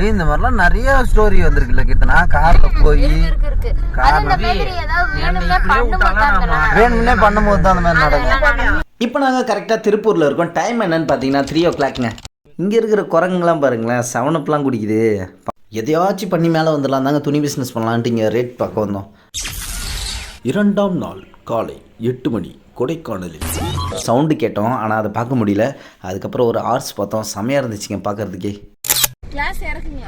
ஏய் இந்த மாதிரிலாம் நிறைய ஸ்டோரி வந்திருக்குல்ல கீர்த்தனா. கார்ல போய் வேணும்னே பண்ணும்போது தான் அந்த மாதிரி நடக்கும். இப்போ நாங்கள் கரெக்டாக திருப்பூரில் இருக்கோம். டைம் என்னன்னு பார்த்தீங்கன்னா த்ரீ ஓ கிளாக்ங்க இங்கே இருக்கிற குரங்குலாம் பாருங்களேன் செவன் அப்லாம் குடிக்குது. எதையாச்சும் பண்ணி மேலே வந்துடலாம் தாங்க துணி பிஸ்னஸ் பண்ணலான்ட்டு இங்கே ரேட் பார்க்க வந்தோம். இரண்டாம் நாள் காலை எட்டு மணி கொடைக்கானலில். சவுண்டு கேட்டோம் ஆனால் அதை பார்க்க முடியல. அதுக்கப்புறம் ஒரு ஆர்ட்ஸ் பார்த்தோம். செமையாக இருந்துச்சுங்க பார்க்கறதுக்கே. கிளாஸ் இறக்குங்க.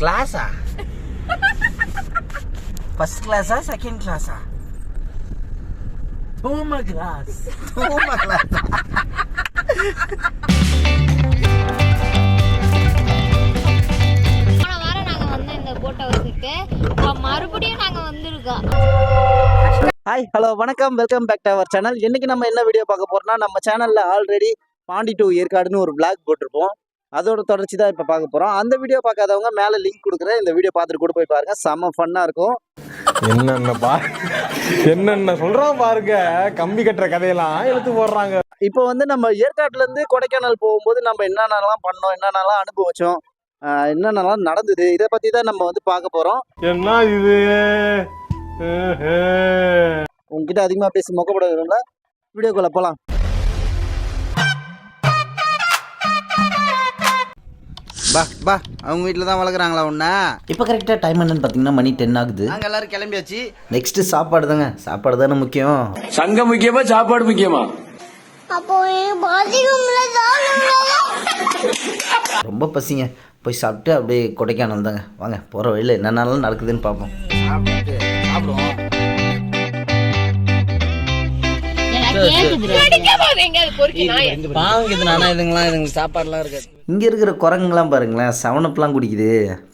கிளாஸா ஃபர்ஸ்ட் கிளாஸா செகண்ட் கிளாஸா பூம கிளாஸ் போன வாரம் நாங்க வந்து இந்த போட் ஹவுஸுக்கு இப்போ மறுபடியும் நாங்க வந்திருக்கோம். ஹாய் ஹலோ வணக்கம். Welcome back to our channel இன்னைக்கு நம்ம என்ன வீடியோ பார்க்க போறோம்னா நம்ம சேனல்ல ஆல்ரெடி பாண்டி டு ஏற்காடுன்னு ஒரு vlog போட்டிருப்போம். அதோட தொடர்ச்சி தான் இப்போ பார்க்க போறோம். அந்த வீடியோ பார்க்காதவங்க மேலே லிங்க் கொடுக்குறேன் இந்த வீடியோ பார்த்துட்டு கூட போய் பாருங்க. செம்ம ஃபன்னா இருக்கும். என்னென்ன பா என்னென்ன சொல்றான் பாருங்க. கம்பி கட்டுற கதையெல்லாம் எடுத்து போடுறாங்க. இப்போ வந்து நம்ம ஏற்காட்டுல இருந்து கொடைக்கானல் போகும்போது நம்ம என்னென்னலாம் பண்ணோம் என்னென்னலாம் அனுபவிச்சோம் என்னென்னலாம் நடந்தது இதை பத்தி தான் நம்ம வந்து பார்க்க போறோம். என்ன இது? உங்ககிட்ட அதிகமாக பேசி மொக்கப்படாதுல வீடியோக்குள்ள போலாம். பா பா அவங்க வீட்டில் தான் வளர்க்குறாங்களா உன்ன? இப்போ கரெக்டாக டைம் என்னன்னு பார்த்தீங்கன்னா மணி டென் ஆகுது. நாங்கள் எல்லாரும் கிளம்பியாச்சு. நெக்ஸ்ட் சாப்பாடு தாங்க. சாப்பாடு தானே முக்கியம். சங்கம் முக்கியமா சாப்பாடு முக்கியமா? ரொம்ப பசிங்க. போய் சாப்பிட்டு அப்படியே கொடைக்கானல் தாங்க. வாங்க போகிற வழியில் என்னென்னலாம் நடக்குதுன்னு பார்ப்போம் சாப்பிட்டு சாப்பிடுவோம். பாவம் ஆனால் இதுங்களாம் இதுங்களுக்கு சாப்பாடுலாம் இருக்காது. இங்கே இருக்கிற குரங்குலாம் பாருங்களேன் செவன் அப்லாம் குடிக்குது.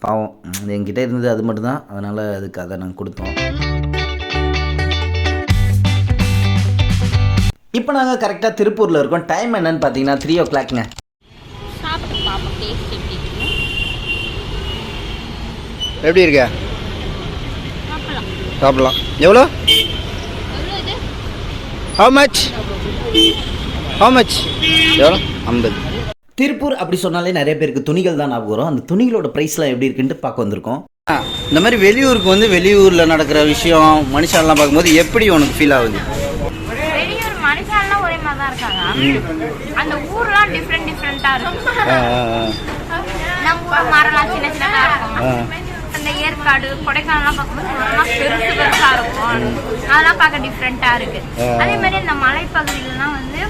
பாவம். என்கிட்ட இருந்தது அது மட்டும்தான். அதனால் அதுக்கு அதை நாங்கள் கொடுத்தோம். இப்போ நாங்கள் கரெக்டாக திருப்பூரில் இருக்கோம். டைம் என்னன்னு பார்த்தீங்கன்னா த்ரீ ஓ கிளாக்ங்க எப்படி இருக்க? சாப்பிடலாம். சாப்பிடலாம். எவ்வளோ? ஹவு மச் ஹவு மச் எவ்வளோ ஐம்பது. திருப்பூர் அப்படி சொன்னாலே நிறைய பேருக்கு துணிகள் தான் ஞாபகம் வரும். அந்த துணிகளோட ப்ரைஸ்லாம் எப்படி இருக்குன்ட்டு பார்க்க வந்திருக்கோம். இந்த மாதிரி வெளியூருக்கு வந்து வெளியூரில் நடக்கிற விஷயம் மனுஷன்லாம் பார்க்கும்போது எப்படி உனக்கு ஃபீல் ஆகுது? வெளியூர் மனுஷன்லாம் ஒரே மாதிரி தான் இருக்காங்க. அந்த ஊர்லாம் டிஃப்ரெண்ட் டிஃப்ரெண்ட்டாக இருக்கும். நம்ம ஊர் மரம்லாம் சின்ன சின்னதாக இருக்கும். அந்த ஏற்காடு கொடைக்கானல்லாம் பார்க்கும்போது மரம்லாம் பெருசு பெருசா இருக்கும். அதெல்லாம் பார்க்க டிஃப்ரெண்ட்டாக இருக்கு. அதே மாதிரி இந்த மலைப்பகுதியிலலாம் வந்து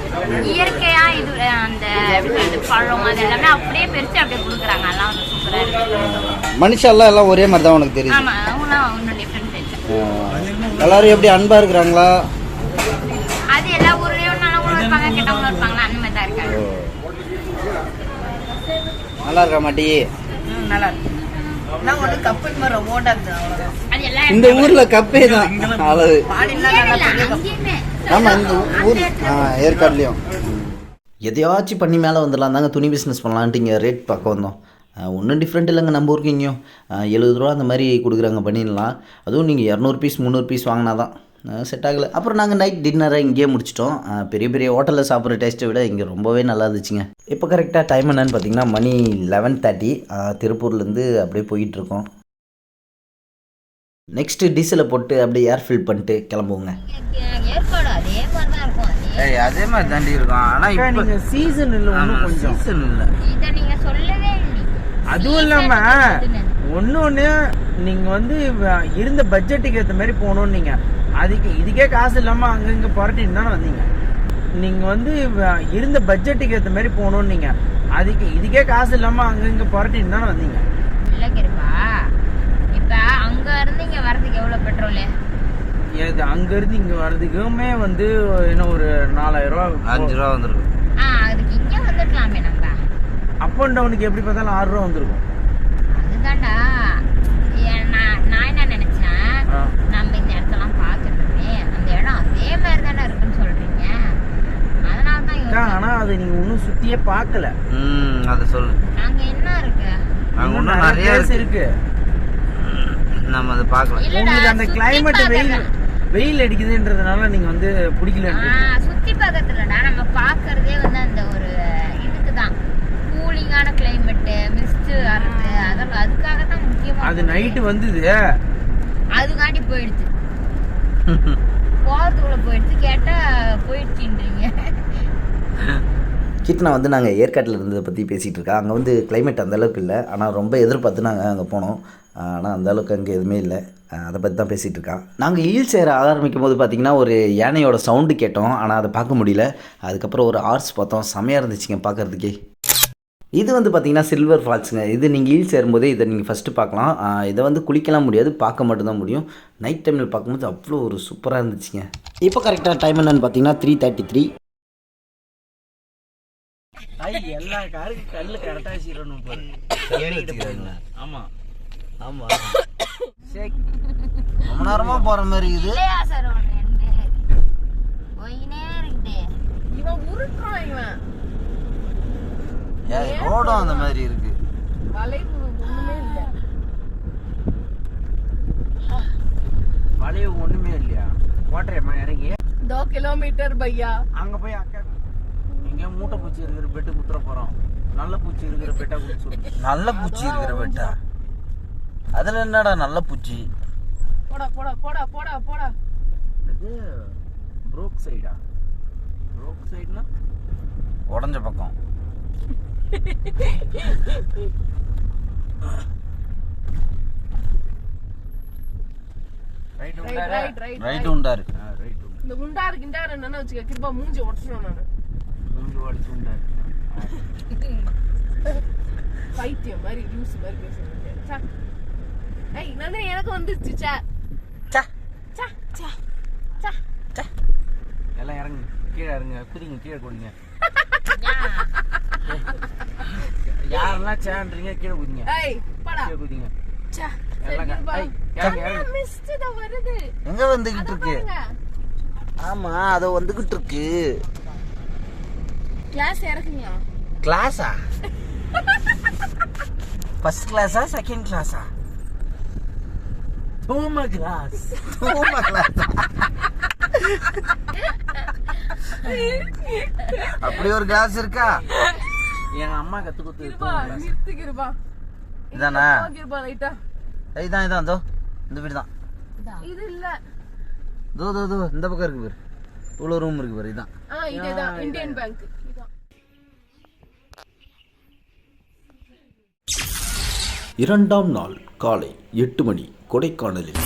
இயற்கையா இது அந்த எப்படி சொல்றது, பழம் அது எல்லாமே அப்படியே பிரிச்சு அப்படியே கொடுக்குறாங்க. அதெல்லாம் வந்து சூப்பராக இருக்கு. மனுஷன்லாம் எல்லாம் ஒரே மாதிரி தான் உனக்கு தெரியுது. ஆமா அவங்களாம் ஒன்றும் டிஃப்ரெண்ட் ஆ. எல்லாரும் எப்படி அன்பா இருக்கிறாங்களா? அது எல்லா ஊர்லயும் நல்லவங்களும் இருப்பாங்க கெட்டவங்களும் இருப்பாங்களா? அந்த மாதிரி தான் இருக்காங்க. நல்லா இருக்கா மாட்டி? நல்லா இருக்கு. நான் கப்பு ஓடாது இந்த ஊர்ல கப்பே தான். அளவு ஆமா இந்த ஊர் ஆ, ஏற்காடுலயும். எதையாச்சும் பண்ணி மேலே வந்துடலாம். தாங்க துணி பிஸ்னஸ் பண்ணலான்ட்டு இங்கே ரேட் பார்க்க வந்தோம். ஒன்றும் டிஃப்ரெண்ட் இல்லைங்க நம்ம ஊருக்கு இங்கேயும். எழுபது ரூபா அந்த மாதிரி கொடுக்குறாங்க பண்ணிடலாம். அதுவும் நீங்கள் இரநூறு பீஸ் முந்நூறு பீஸ் வாங்கினா தான் செட் ஆகலை. அப்புறம் நாங்கள் நைட் டின்னரை இங்கேயே முடிச்சிட்டோம். பெரிய பெரிய ஹோட்டலில் சாப்பிட்ற டேஸ்ட்டை விட இங்கே ரொம்பவே நல்லா இருந்துச்சுங்க. இப்போ கரெக்டாக டைம் என்னன்னு பார்த்தீங்கன்னா மணி லெவன் தேர்ட்டி திருப்பூர்லேருந்து அப்படியே போயிட்டுருக்கோம் நெக்ஸ்ட்டு டீசலை போட்டு அப்படியே ஏர் ஃபில் பண்ணிட்டு கிளம்புவோங்க. அதே மாதிரி தான் இருக்கும் அதே ஏய் அதே மாதிரி தாண்டி இருக்கும். ஆனா இப்ப நீங்க சீசன் இல்ல ஒண்ணும் கொஞ்சம். சீசன் இல்ல. இதை நீங்க சொல்லவே இல்லை. அதுவும் இல்லாம ஒன்னொன்னு நீங்க வந்து வ- இருந்த பட்ஜெட்டுக்கு ஏத்த மாதிரி போகணும் நீங்க அதுக்கு இதுக்கே காசு இல்லாம அங்க இங்க புரட்டின்னு தானே வந்தீங்க. நீங்க வந்து இருந்த பட்ஜெட்டுக்கு ஏத்த மாதிரி போகணும் நீங்க அதுக்கு இதுக்கே காசு இல்லாம அங்க இங்க புரட்டின்னு தானே வந்தீங்க. இல்ல கிருப்பா இப்ப அங்க இருந்து இங்க வர்றதுக்கு எவ்வளவு பெட்ரோலு இது அங்க இருந்து இங்க வர்றதுக்குமே வந்து என்ன ஒரு நாலாயிரம் ரூபா அஞ்சு ரூபா வந்துருக்கும். ஆ அதுக்கு இங்க நம்ம. அப் அண்ட் டவுனுக்கு எப்படி பார்த்தாலும் ஆறு ரூபா வந்திருக்கும் அதுதான்டா ஏன் நான் நான் என்ன நினைச்சேன் ஆ. நம்ம இந்த இடத்தெல்லாம் பார்த்துட்டோமே அந்த இடம் அதே மாதிரி தானே இருக்குன்னு சொல்றீங்க அதனால தான் அக்கா, யோசிச்சேன். ஆனா அதை நீங்க சுத்தியே பார்க்கல. ம் அதை சொல்லு. அங்க என்ன இருக்கு? அங்க இன்னும் நிறைய இருக்கு. நம்ம அதை பார்க்கலாம் இல்லடா, உங்களுக்கு அந்த கிளைமேட் வெயில் பார்க்கல. வெயில் அடிக்குதுன்றதுனால நீங்க வந்து பிடிக்கல ஆ, சுத்தி பக்கத்துலடா நம்ம பாக்குறதே வந்து அந்த ஒரு இதுக்கு தான். கூலிங்கான கிளைமேட் மிஸ்ட் வரது அதெல்லாம் அது அது நைட்டு வந்தது. அதுக்காண்டி போயிடுச்சு. போறதுக்குள்ள போயிடுச்சு. கேட்டா போயிடுச்சுன்றீங்க. கீர்த்தனா வந்து நாங்கள் ஏற்காட்டில் இருந்ததை பற்றி பேசிகிட்டு இருக்கா. அங்கே வந்து கிளைமேட் அந்தளவுக்கு இல்லை. ஆனால் ரொம்ப எதிர்பார்த்து நாங்கள் அங்கே போனோம். ஆனால் அந்தளவுக்கு அங்கே எதுவுமே இல்லை. அதை பற்றி தான் பேசிகிட்டு இருக்கான் நாங்கள் ஹீல்ஸ் ஏற ஆரம்பிக்கும் போது பார்த்திங்கன்னா ஒரு யானையோட சவுண்டு கேட்டோம். ஆனால் அதை பார்க்க முடியல. அதுக்கப்புறம் ஒரு ஆர்ட்ஸ் பார்த்தோம். செமையாக இருந்துச்சுங்க பார்க்குறதுக்கே. இது வந்து பார்த்திங்கன்னா சில்வர் ஃபால்ஸுங்க இது நீங்கள் ஹீல்ஸ் சேரும்போதே இதை நீங்கள் ஃபஸ்ட்டு பார்க்கலாம். இதை வந்து குளிக்கலாம் முடியாது. பார்க்க மட்டும்தான் முடியும். நைட் டைமில் பார்க்கும்போது அவ்வளோ ஒரு சூப்பராக இருந்துச்சுங்க. இப்போ கரெக்டாக டைம் என்னென்னு பார்த்தீங்கன்னா த்ரீ தேர்ட்டி த்ரீ ஐ எல்லா காருக்கும் கல்லு கரெக்டா சீரணும் ஆமா. ஆமா. ரொம்ப நேரமா போற மாதிரி இருக்குது. ரோடும் அந்த மாதிரி இருக்கு. வளைவு ஒண்ணுமே இல்லையா? கோட்டையம்மா இறங்கி. தோ கிலோமீட்டர் பையா. அங்க போய் அக்கா இங்க மூட்டை பூச்சி இருக்கிற பெட்டு குத்துற போறோம். நல்ல பூச்சி இருக்கிற பெட்டா குத்து நல்ல பூச்சி இருக்கிற பெட்டா அதில் என்னடா நல்ல பூச்சி? போடா போடா போடா போடா போடா. இது ப்ரோக் சைடா ப்ரோக் சைடுனா உடஞ்ச பக்கம். ரைட் ரைட் உண்டாரா? ரைட் உண்டாரு. ரைட் இந்த குண்டாரு கிண்டாரு என்னன்னு வச்சுக்க கிருபா மூஞ்சி உடச்சிடும் நானு. மூஞ்சி உடச்சு உண்டாரு பைத்தியம் மாதிரி லூஸ் மாதிரி பேசுறேன் ஏய் நந்தினி எனக்கு வந்துருச்சு சே சே. சே சே சே எல்லாம் இறங்குங்க கீழே இறங்க. குதிங்க கீழே குடிங்க யாரெல்லாம் சேன்றீங்க கீழே குதிங்க. ஏய் படா. கீழே குதிங்க. சே எங்க வந்துகிட்டு இருக்கு? ஆமா அது வந்துகிட்டு இருக்கு. கிளாஸ் இறக்குங்க. கிளாஸா ஃபர்ஸ்ட் கிளாஸா செகண்ட் கிளாஸா தூம கிளாஸ் அப்படி ஒரு கிளாஸ் இருக்கா? எங்க அம்மா கத்து கொடுத்து இதானா? இதான் இதான் இதோ. இந்த வீடு தான். இது. இல்ல. இதோ இதோ இதோ. இந்த பக்கம் இருக்கு பாரு. இவ்வளோ ரூம் இருக்கு பாரு இதான். ஆ இதேதான். இந்தியன் பேங்க் இதான் இரண்டாம் நாள் காலை எட்டு மணி கொடைக்கானலில்.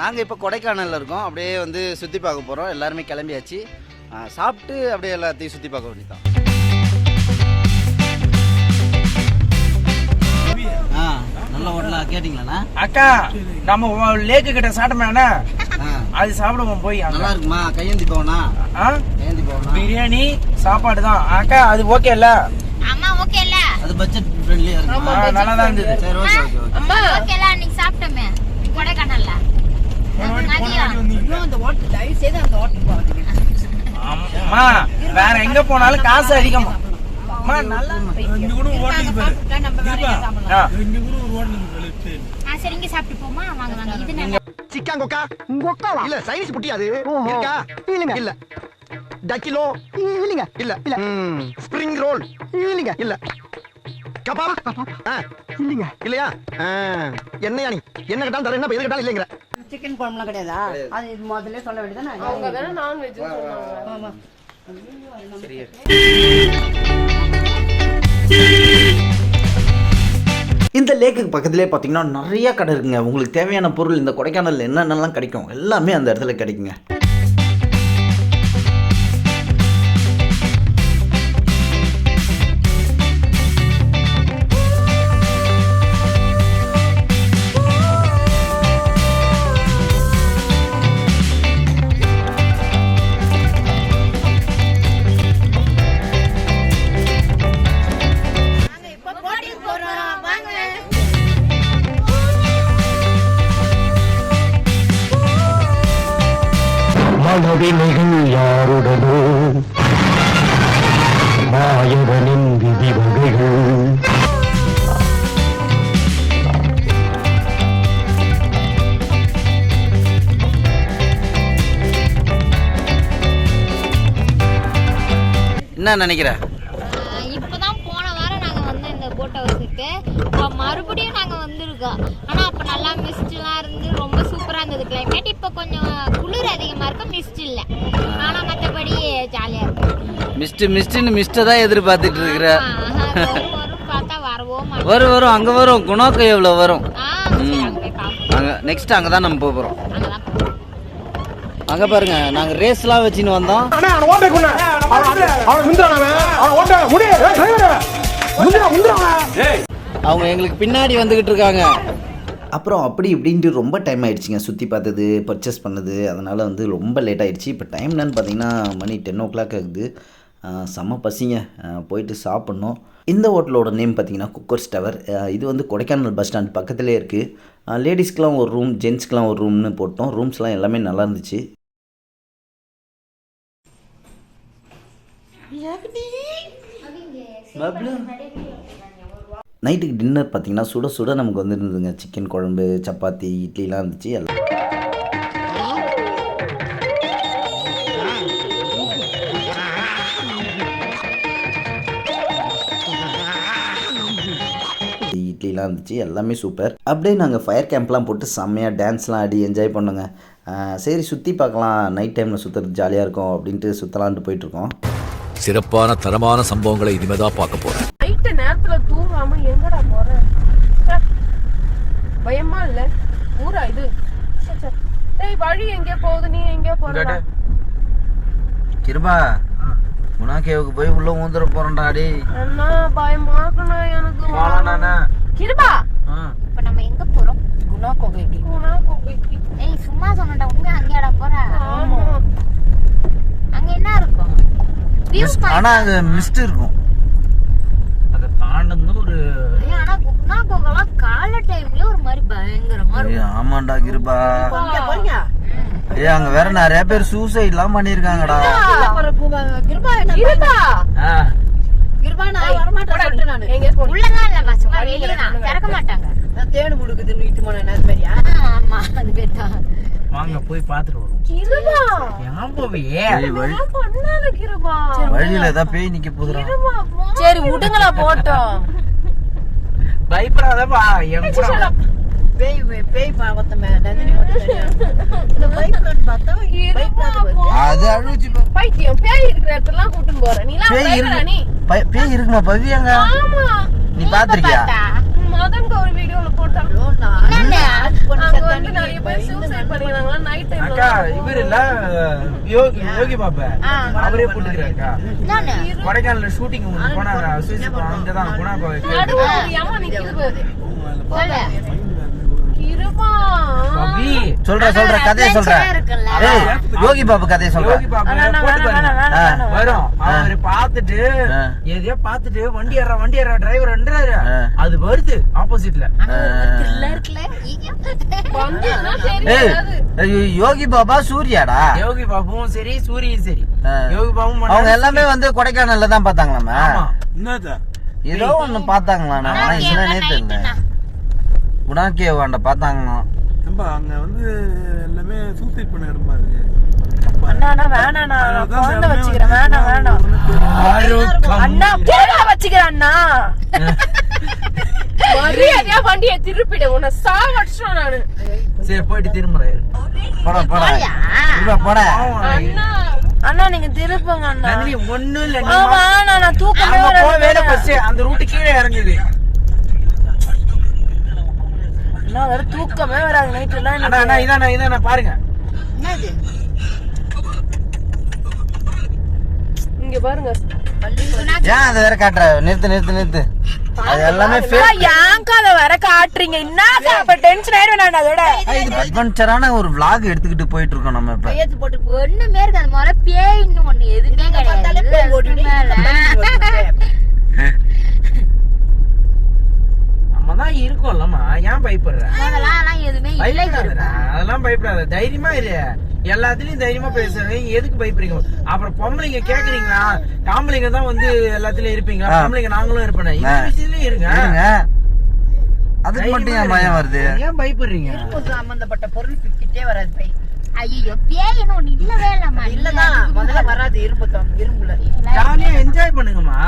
நாங்கள் இப்போ கொடைக்கானலில் இருக்கோம். அப்படியே வந்து சுற்றி பார்க்க போகிறோம் எல்லாருமே கிளம்பியாச்சு. சாப்பிட்டு அப்படியே எல்லாத்தையும் சுற்றி பார்க்க வேண்டியதான் ஆ நல்ல ஹோட்டலா? கேட்டிங்களாண்ணா? அக்கா நம்ம லேக்கு கிட்ட சாப்பிட்டோமே ஆ. அது சாப்பிடுவோம் போய். நல்லா இருக்குமா? கையேந்தி போவனா ஆ? கையேந்தி போவனா பிரியாணி சாப்பாடு தான். அக்கா அது ஓகே இல்ல? அது பட்ஜெட் ஃப்ரெண்ட்லியாக இருக்குமா நல்லா தான் இருந்தது. சரி ஓகே ஓகே ஓகே அம்மா ஓகேல அன்னைக்கு சாப்பிட்டோமே? கொடைக்கானல்ல. அம்மா வேற எங்க போனாலும் காசு அதிகமா. அம்மா நல்லா ஆ. ஆ சரி இங்க சாப்பிட்டு போமா? வாங்க வாங்க. இது நல்லா சிக்காங்கொக்கா? உங்கொக்காவா இல்ல சைனீஸ் புட்டி அது. இருக்கா? இல்லங்க. இல்ல. டக்கிலோ? இல்லங்க. இல்ல. இல்ல ஸ்ப்ரிங் ரோல்? இல்லங்க. இல்ல இல்லங்க. இல்லையா? ஆ, என்னையா நீ? என்ன கேட்டாலும் தரேன். எது கேட்டாலும் இல்லைங்கிற. சிக்கன் குழம்புலாம் கிடையாதா? அது இது முதல்ல சொல்ல வேண்டியதானே அவங்க தானே நான்வெஜ் சொன்னாங்க இந்த லேக்குக்கு பக்கத்துலேயே பார்த்தீங்கன்னா நிறைய கடை இருக்குங்க. உங்களுக்கு தேவையான பொருள் இந்த கொடைக்கானலில் என்னென்னலாம் கிடைக்கும்? எல்லாமே அந்த இடத்துல கிடைக்குங்க. மனவினைகள் யாருடனோ மாயவனின் விதி வகைகள். என்ன நினைக்கிற? இப்பதான் போன வாரம் நாங்க வந்து இந்த போட் ஹவுஸுக்கு மறுபடியும் நாங்க வந்திருக்கோம். ஆனா அப்ப நல்லா மிஸ்ட்லாம் இருந்து ரொம்ப சூப்பரா இருந்தது கிளைமேட் இப்ப கொஞ்சம் குளிர் அதிகமா இருக்கு மிஸ்ட் இல்ல. ஆனா மத்தபடி ஜாலியா இருக்கு மிஸ்ட் மிஸ்ட்னு மிஸ்ட்டை தான் எதிர்பார்த்துட்டு இருக்கிற. வரும் வரும் பார்த்தா வரவோ மாட்டோம் வரும் வரும் அங்கே வரும் குணோக்கு எவ்வளோ வரும்? அங்க நெக்ஸ்ட் அங்கே தான் நம்ம போக போகிறோம். அங்கே பாருங்க நாங்கள் ரேஸ்லாம் வச்சுன்னு வந்தோம். அவங்க எங்களுக்கு பின்னாடி வந்துகிட்டு இருக்காங்க. அப்புறம் அப்படி இப்படின்ட்டு ரொம்ப டைம் ஆயிடுச்சுங்க. சுற்றி பார்த்தது பர்ச்சேஸ் பண்ணது அதனால் வந்து ரொம்ப லேட் ஆயிடுச்சு. இப்போ டைம் என்னன்னு பார்த்தீங்கன்னா மணி டென் ஓ கிளாக் ஆகுது செம்ம பசிங்க. போயிட்டு சாப்பிட்ணும். இந்த ஹோட்டலோட நேம் பார்த்தீங்கன்னா குக்கர்ஸ் டவர் இது வந்து கொடைக்கானல் பஸ் ஸ்டாண்ட் பக்கத்துலேயே இருக்குது லேடிஸ்க்கெலாம் ஒரு ரூம் ஜென்ஸ்க்கெலாம் ஒரு ரூம்னு போட்டோம். ரூம்ஸ்லாம் எல்லாமே நல்லா இருந்துச்சு. நைட்டுக்கு டின்னர் பார்த்தீங்கன்னா சுட சுட நமக்கு வந்து இருந்ததுங்க சிக்கன் குழம்பு சப்பாத்தி இட்லிலாம் இருந்துச்சு எல்லாம். இட்லிலாம் இருந்துச்சு எல்லாமே சூப்பர் அப்படியே நாங்கள் ஃபயர் கேம்ப்லாம் போட்டு செம்மையாக டான்ஸ்லாம் ஆடி என்ஜாய் பண்ணோங்க. சரி சுற்றி பார்க்கலாம். நைட் டைமில் சுற்றுறது ஜாலியாக இருக்கும் அப்படின்ட்டு சுற்றலான்ட்டு போயிட்டுருக்கோம் சிறப்பான தரமான சம்பவங்களை இனிமேதான் பார்க்க போறேன். நைட்டு நேரத்துல தூங்காம எங்கடா போற. பயமா இல்ல. ஊரா இது. டேய் வழி எங்க போகுது? நீ எங்க போற கிருபா குணாக்கேவுக்கு போய் உள்ள ஊந்துட போறோம்டா டே அண்ணா பயமா இருக்குண்ணா எனக்கு? கிருபா! இப்ப நம்ம எங்க போறோம்? குணா கோகைக்கு குணா கோகைக்கு ஏய் சும்மா சொன்னடா உண்மையா அங்கேயாடா போற? ஆமா. அங்க என்ன இருக்கும்? ஆனா அங்க மிஸ்ட் இருக்கும். அதை தாண்டது ஒரு ஆனா குணா கோகெல்லாம் கால டைம்ல ஒரு மாதிரி பயங்கரமா இருக்கும். ஆமாண்டா கிருபா. இங்க போறீங்க ஏய் அங்க வேற நிறைய பேர் சூசைட்லாம் பண்ணிருக்காங்கடா கிருபா என்ன கிருபா. கிருபா நான் வரமாட்டேன் சொல்லிட்டு நானு. எங்க போன உள்ளதான் இல்ல பசங்க வெளியே தான் திறக்க மாட்டாங்க நான் தேடு முடுக்குதுன்னு இட்டு போனேன் நேத்து மாதிரியா ஆமா அது வாங்க போய் பார்த்துட்டு வருவோம் கிருபா. ஏன் போவியே பண்ணாத கிருபா? வழியில ஏதாவது பேய் நிக்க போதுடா. சரி விடுங்களா போட்டோம். பயப்படாதப்பா என் கூட பேய் பேய் பார்த்தமே நந்தினி இந்த பைக் பார்த்தா அது அழுச்சு பைத்தியம். பேய் இருக்கிற இடத்துலாம் கூட்டிட்டு பயப்படா நீ. பேய் இருக்குமா பவி அங்க ஆமா. நீ பாத்திருக்கியா? மதன் ஒரு வீடியோல போட்டான் அங்க வந்து நிறைய பேர் சூசைட் பண்ணிக்கிறாங்களா நைட் அக்கா டைம்ல இவர் இல்ல யோகி யோகி பாப்பா. அவரே போட்டுக்கிறாருக்கா கொடைக்கானல்ல ஷூட்டிங் அங்கதான் குணா கோவில் நடுவுல நிக்குது பவி சொல்ற சொல்ற கதையை சொல்ற. யோகி பாபு கதையை சொல்ற. வரும். அவரு பாத்துட்டு. எதையோ பாத்துட்டு வண்டி ஏறா வண்டி ஏறா டிரைவர் ஆ. அது வருது ஆப்போசிட்ல யோகி பாபா சூர்யாடா? யோகி பாபுவும் சரி சூரியும் சரி. யோகி பாபுவும் அவங்க. எல்லாமே வந்து கொடைக்கானல்ல தான் பார்த்தாங்களாமா? ஆமா. ஏதோ ஒண்ணு பார்த்தாங்களா நான் என்னன்னே தெரியல குணாக்கேவாண்ட பார்த்தாங்களாம் அங்க வந்து எல்லாமே சூசைட் பண்ண இடமா இருக்கு. அண்ணா நான் குழந்தை வச்சுக்கிறேன். வேணாம் வேணாம். அண்ணா குழந்தை வச்சுக்கிறேன் அண்ணா. மரியாதையா வண்டியை திருப்பிடு. உன்னை சாவடிச்சிடும் நானு. சரி போயிட்டு திரும்புறேன் போடா போடா. போடா. அண்ணா. அண்ணா நீங்க திருப்புங்க அண்ணா. ஒண்ணும் இல்ல நீ ஆமா நான் தூக்கமே வேலை அந்த ரூட்டு கீழே இறங்குது. அண்ணா வேற தூக்கமே வராது. நைட் எல்லாம் அண்ணா அண்ணா இதாண்ணா இதாண்ணா பாருங்க. இங்க பாருங்க. ஏன் அதை வேற காட்டுற? நிறுத்து நிறுத்து நிறுத்து. அது எல்லாமே fake. ஏன் கதை வர காட்டுறீங்க? என்ன அப்ப டென்ஷன் ஆயிடுவேன் நான் அதோட. இது அட்வென்ச்சரான ஒரு vlog எடுத்துக்கிட்டு போயிட்டு இருக்கோம் நம்ம இப்ப. கையெழுத்து போட்டு ஒண்ணுமே இருக்காது. ஒண்ணு எதுவுமே. கிடையாது. நம்ம தான் இருக்கோம்லம்மா. ஏன் பயப்படுற? அதெல்லாம் எதுவுமே இல்லை பயப்படாதடா. அதெல்லாம் பயப்படாத. தைரியமா இரு. எல்லாத்துலயும் தைரியமா பேசுறீங்க எதுக்கு பயப்படுறீங்க? அப்புறம் பொம்பளைங்க கேக்குறீங்களா? ஆம்பளைங்க தான் வந்து எல்லாத்துலயும் இருப்பீங்களா. பொம்பளைங்க நாங்களும் இருப்பேன் இந்த. விஷயத்துலயும் இருங்க. அதுக்கு மட்டும் ஏன் பயம் வருது? ஏன் பயப்படுறீங்க? சம்பந்தப்பட்ட பொருள் பிக்கிட்டே வராது பை? ஐயோ பேய்னு ஒண்ணு இல்லவே இல்லம்மா. இல்லதான் முதல்ல வராது. இரும்பு இரும்புல. ஜாலியா என்ஜாய் பண்ணுங்கம்மா.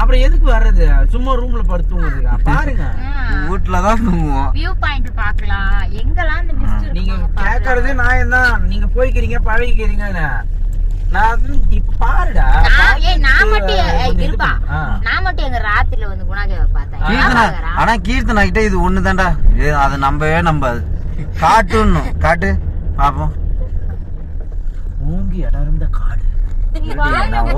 அப்புறம் எதுக்கு வர்றது? சும்மா ரூம்ல படுத்துங்க பாருங்க. வீட்டில் தான் தூங்குவோம். வியூ பாயிண்ட் பார்க்கலாம். எங்கெல்லாம் இந்த மிஸ்ட் நீங்க கேக்குறது நான் தான் நீங்க போய்க்கிறீங்க பழகிக்கிறீங்கன்னு. நான் இப்ப பாருடா நான் ஏய் நான் மட்டும் இருப்பா. நான் மட்டும் எங்க ராத்திரில வந்து குணாகேவை பார்த்தேன். கீர்த்தனா? ஆனா கீர்த்தனா கிட்ட இது ஒண்ணு தான்டா அதை நம்பவே நம்பாது. காட்டுன்னு காட்டு. பாப்போம். ஓங்கி இடம் இருந்த காடு நான்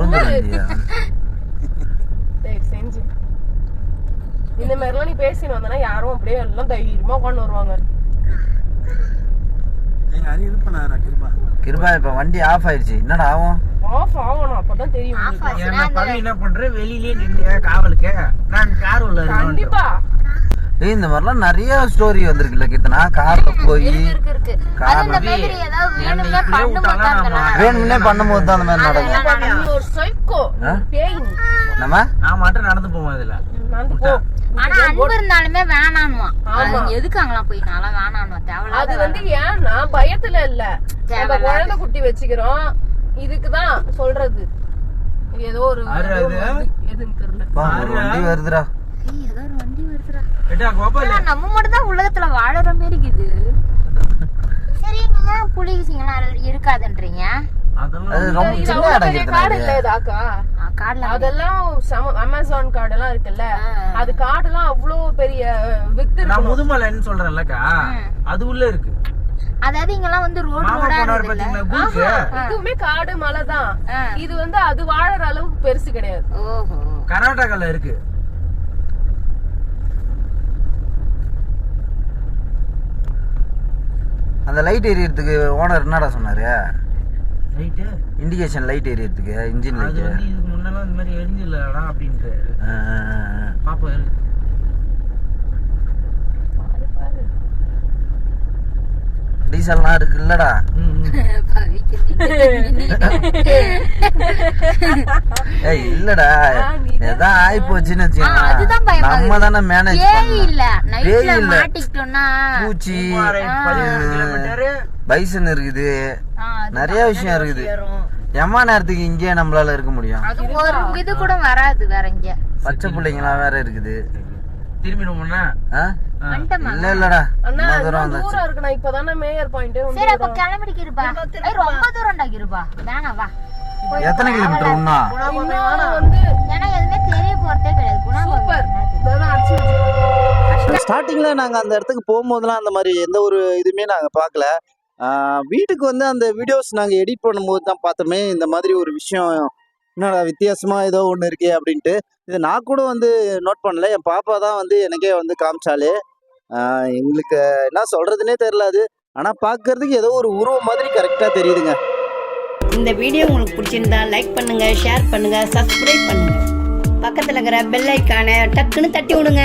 இந்த மாதிரிலாம் நீ பேசின்னு வந்தனா யாரும் அப்படியே எல்லாம் தைரியமா உட்காந்து வருவாங்க. கிருபா. கிருபா இப்ப வண்டி ஆஃப் ஆயிடுச்சு. என்னடா ஆகும்? ஆஃப் ஆகணும் அப்பதான் தெரியும் என்ன பண்ற? வெளியிலேயே நின்று காவலுக்கு. நான் கார் உள்ள இருக்கேன் கண்டிப்பா. ஏய் இந்த மாதிரிலாம் நிறைய ஸ்டோரி வந்திருக்குல்ல கீர்த்தனா. கார்ல போய் வேணும்னே பண்ணும்போது தான் அந்த மாதிரி நடக்கும். நீ ஒரு சைக்கோ ஆ? பேய் நீ. நம்ம நான் மட்டும் நடந்து போவேன் இதுல. ஆனா அன்பு இருந்தாலுமே வேணான்னுவான். அது எதுக்கு அங்கெல்லாம் போய் நான்லாம் வேணான்னுவான் அது தேவையில்லாத வந்து ஏன்னா பயத்துல இல்ல. நம்ம. குழந்தை குட்டி வச்சுக்கிறோம். இதுக்குதான் சொல்றது. இது ஏதோ ஒரு அது? எதுன்னு தெரியல. வண்டி வருதுடா. ஏதோ ஒரு வண்டி வருதுடா. நம்ம மட்டும் தான் உலகத்துல வாழற மாதிரி இருக்குது. சரி நீங்க ஏன் புலி சிங்கலாம் இருக்காதுன்றீங்க? அதெல்லாம் அமேசான் காடெல்லாம் இருக்குல்ல. ஆ. அது காடெல்லாம் அவ்வளவு பெரிய வித்து நான். முதுமலைன்னு சொல்றேன்லக்கா. அது உள்ள இருக்கு. அதாவது இங்கெல்லாம் வந்து ரோடு ரோடா இருக்குல்ல இதுவுமே காடு மலை தான். இது வந்து அது வாழற அளவுக்கு பெருசு கிடையாது. ஓஹோ. கர்நாடகால இருக்கு. அந்த லைட் எரியறதுக்கு ஓனர் என்னடா சொன்னாரு? ரைட்டு இண்டிகேஷன் லைட் எரியறதுக்கு இன்ஜின் அது லைட் வந்து இதுக்கு முன்னெல்லாம் இந்த மாதிரி எரிஞ்சில்லடா அப்படின்ட்டு. பாப்போம். டீசல்லாம் இருக்கு இல்லடா. ஏய் இல்லடா. எதான் ஆயி போச்சுன்னு வச்சுக்கோங்க. பயமா நம்ம தானே மேனேஜ் இல்ல. நைட்ல. மாட்டிக்கிட்டோம்னா பூச்சி. பைசன் இருக்குது. அது நிறைய விஷயம் இருக்குது. எம்மா நேரத்துக்கு இங்கேயே நம்மளால இருக்க முடியும். அது ஒரு இது கூட வராது வேற இங்க. பச்சை பிள்ளைங்களாம் வேற இருக்குது. திரும்பிடுவோம்னா? இல்ல இல்லடா. அண்ணா இவ்வளவு தூரம் அதெல்லாம் வந்தாச்சு. தூரம் இருக்கு நான் இப்பதானே மேயர் பாயிண்டே சரி அப்ப இருப்பா ஏய், ரொம்ப தூரம்டா இருப்பா வேணாம் வா. போய் எத்தனை கிலோமீட்டர் உண்ணா? வந்து ஏன்னா எதுவுமே தெரிய போறதே கிடையாது. சூப்பர். ஸ்டார்டிங்கில் நாங்கள் அந்த இடத்துக்கு போகும்போதெல்லாம் அந்த மாதிரி எந்த ஒரு இதுவுமே நாங்கள் பார்க்கல. ஆஹ் வீட்டுக்கு வந்து அந்த வீடியோஸ் நாங்கள் எடிட் பண்ணும்போது தான் பார்த்தோமே இந்த மாதிரி ஒரு விஷயம் என்னடா வித்தியாசமாக ஏதோ ஒன்று இருக்கே அப்படின்ட்டு. இது நான் கூட வந்து நோட் பண்ணல. என் பாப்பா தான் வந்து எனக்கே வந்து காமிச்சாலே. எங்களுக்கு என்ன சொல்கிறதுனே தெரில அது. ஆனால் பார்க்கறதுக்கு ஏதோ ஒரு உருவம் மாதிரி கரெக்டாக தெரியுதுங்க. இந்த வீடியோ உங்களுக்கு பிடிச்சிருந்தா லைக் பண்ணுங்க ஷேர் பண்ணுங்க சப்ஸ்கிரைப் பண்ணுங்க. பக்கத்தில் இருக்கிற பெல் ஐக்கானை டக்குன்னு தட்டி விடுங்க.